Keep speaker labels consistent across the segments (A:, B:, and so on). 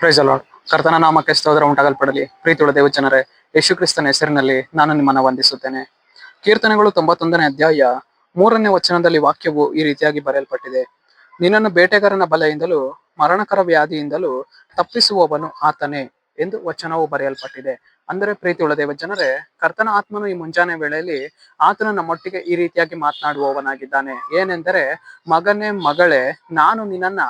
A: price ಕರ್ತನ ನಾಮಕ್ಕೆ ಸ್ತೋತ್ರ ಉಂಟಾಗಲ್ಪಡಲಿ ಪ್ರೀತಿಯುಳ್ಳ ದೇವ ಜನರೇ ಯೇಸು ಕ್ರಿಸ್ತನ ಹೆಸರಿನಲ್ಲಿ ನಾನು ನಿಮ್ಮನ್ನು ವಂದಿಸುತ್ತೇನೆ ಕೀರ್ತನೆಗಳು ತೊಂಬತ್ತೊಂದನೇ ಅಧ್ಯಾಯ ಮೂರನೇ ವಚನದಲ್ಲಿ ವಾಕ್ಯವು ಈ ರೀತಿಯಾಗಿ ಬರೆಯಲ್ಪಟ್ಟಿದೆ ನಿನ್ನನ್ನು ಬೇಟೆಗಾರನ ಬಲೆಯಿಂದಲೂ ಮರಣಕರ ವ್ಯಾಧಿಯಿಂದಲೂ ತಪ್ಪಿಸುವವನು ಆತನೇ ಎಂದು ವಚನವು ಬರೆಯಲ್ಪಟ್ಟಿದೆ ಅಂದರೆ ಪ್ರೀತಿಯುಳ್ಳ ದೇವ ಜನರೇ ಕರ್ತನ ಆತ್ಮನು ಈ ಮುಂಜಾನೆ ವೇಳೆಯಲ್ಲಿ ಆತನು ನಮ್ಮೊಟ್ಟಿಗೆ ಈ ರೀತಿಯಾಗಿ ಮಾತನಾಡುವವನಾಗಿದ್ದಾನೆ ಏನೆಂದರೆ ಮಗನೇ ಮಗಳೇ ನಾನು ನಿನ್ನನ್ನ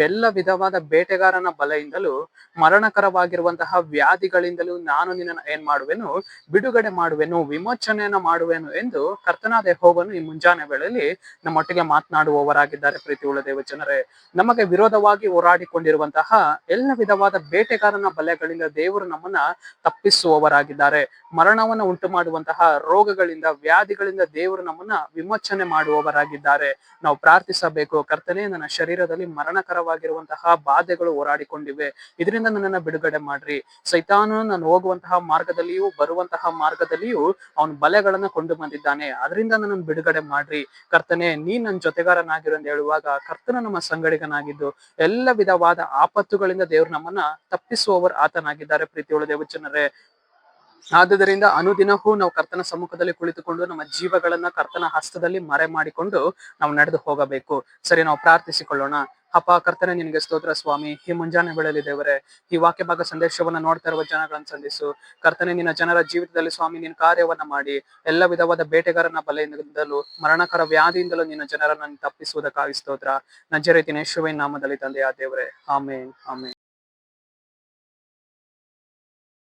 A: ಬೆಲ್ಲ ವಿಧವಾದ ಬೇಟೆಗಾರನ ಬಲೆಯಿಂದಲೂ ಮರಣಕರವಾಗಿರುವಂತಹ ವ್ಯಾಧಿಗಳಿಂದಲೂ ನಾನು ನಿನ್ನನ್ನು ಏನ್ ಮಾಡುವೆನು ಬಿಡುಗಡೆ ಮಾಡುವೆನು ವಿಮೋಚನೆಯನ್ನು ಮಾಡುವೆನು ಎಂದು ಕರ್ತನಾದ ಹೋಗನು ಈ ಮುಂಜಾನೆ ವೇಳೆಯಲ್ಲಿ ನಮ್ಮೊಟ್ಟಿಗೆ ಮಾತನಾಡುವವರಾಗಿದ್ದಾರೆ ಪ್ರೀತಿಯುಳ್ಳ ದೇವ ಜನರೇ ನಮಗೆ ವಿರೋಧವಾಗಿ ಹೋರಾಡಿಕೊಂಡಿರುವಂತಹ ಎಲ್ಲ ವಿಧವಾದ ಬೇಟೆಗಾರನ ಬಲೆಗಳಿಂದ ದೇವರು ನಮ್ಮನ್ನ ತಪ್ಪಿಸ ವಿಮೋಚಿಸುವವರಾಗಿದ್ದಾರೆ ಮರಣವನ್ನು ಉಂಟು ಮಾಡುವಂತಹ ರೋಗಗಳಿಂದ ವ್ಯಾಧಿಗಳಿಂದ ದೇವರು ನಮ್ಮನ್ನ ವಿಮೋಚನೆ ಮಾಡುವವರಾಗಿದ್ದಾರೆ ನಾವು ಪ್ರಾರ್ಥಿಸಬೇಕು ಕರ್ತನೆ ನನ್ನ ಶರೀರದಲ್ಲಿ ಮರಣಕರವಾಗಿರುವಂತಹ ಬಾಧೆಗಳು ಹೋರಾಡಿಕೊಂಡಿವೆ ಇದರಿಂದ ನನ್ನನ್ನು ಬಿಡುಗಡೆ ಮಾಡ್ರಿ ಸೈತಾನು ನಾನು ಹೋಗುವಂತಹ ಮಾರ್ಗದಲ್ಲಿಯೂ ಬರುವಂತಹ ಮಾರ್ಗದಲ್ಲಿಯೂ ಅವನ ಬಲೆಗಳನ್ನ ಕೊಂಡು ಬಂದಿದ್ದಾನೆ ಅದರಿಂದ ನನ್ನನ್ನು ಬಿಡುಗಡೆ ಮಾಡ್ರಿ ಕರ್ತನೆ ನೀ ನನ್ನ ಜೊತೆಗಾರನಾಗಿರು ಅಂತ ಹೇಳುವಾಗ ಕರ್ತನ ನಮ್ಮ ಸಂಗಡಿಗನಾಗಿದ್ದು ಎಲ್ಲ ವಿಧವಾದ ಆಪತ್ತುಗಳಿಂದ ದೇವರು ನಮ್ಮನ್ನ ತಪ್ಪಿಸುವವರು ಆತನಾಗಿದ್ದಾರೆ ಪ್ರೀತಿಯೊಳ ದೇವಜನರೇ ಆದ್ದರಿಂದ ಅನುದಿನವೂ ನಾವು ಕರ್ತನ ಸಮ್ಮುಖದಲ್ಲಿ ಕುಳಿತುಕೊಂಡು ನಮ್ಮ ಜೀವಗಳನ್ನ ಕರ್ತನ ಹಸ್ತದಲ್ಲಿ ಮರೆ ಮಾಡಿಕೊಂಡು ನಾವು ನಡೆದು ಹೋಗಬೇಕು ಸರಿ ನಾವು ಪ್ರಾರ್ಥಿಸಿಕೊಳ್ಳೋಣ ಅಪ್ಪ ಕರ್ತನೆ ನಿನಗೆ ಸ್ತೋತ್ರ ಸ್ವಾಮಿ ಈ ಮುಂಜಾನೆ ಬೆಳಲಿ ದೇವರೇ ಈ ವಾಕ್ಯ ಭಾಗ ಸಂದೇಶವನ್ನ ನೋಡ್ತಾ ಇರುವ ಜನಗಳನ್ನು ಸಂಧಿಸು ಕರ್ತನೆ ನಿನ್ನ ಜನರ ಜೀವಿತದಲ್ಲಿ ಸ್ವಾಮಿ ನಿನ್ನ ಕಾರ್ಯವನ್ನ ಮಾಡಿ ಎಲ್ಲ ವಿಧವಾದ ಬೇಟೆಗಾರನ ಬಲೆಯಿಂದಲೂ ಮರಣಕರ ವ್ಯಾಧಿಯಿಂದಲೂ ನಿನ್ನ ಜನರನ್ನ ತಪ್ಪಿಸುವುದಕ್ಕಾಗಿ ಸ್ತೋತ್ರ ನಜರೇತಿನ ಯೇಸುವಿನ ನಾಮದಲ್ಲಿ ತಂದೆಯ ದೇವರೇ ಆಮೇನ್ ಆಮೇನ್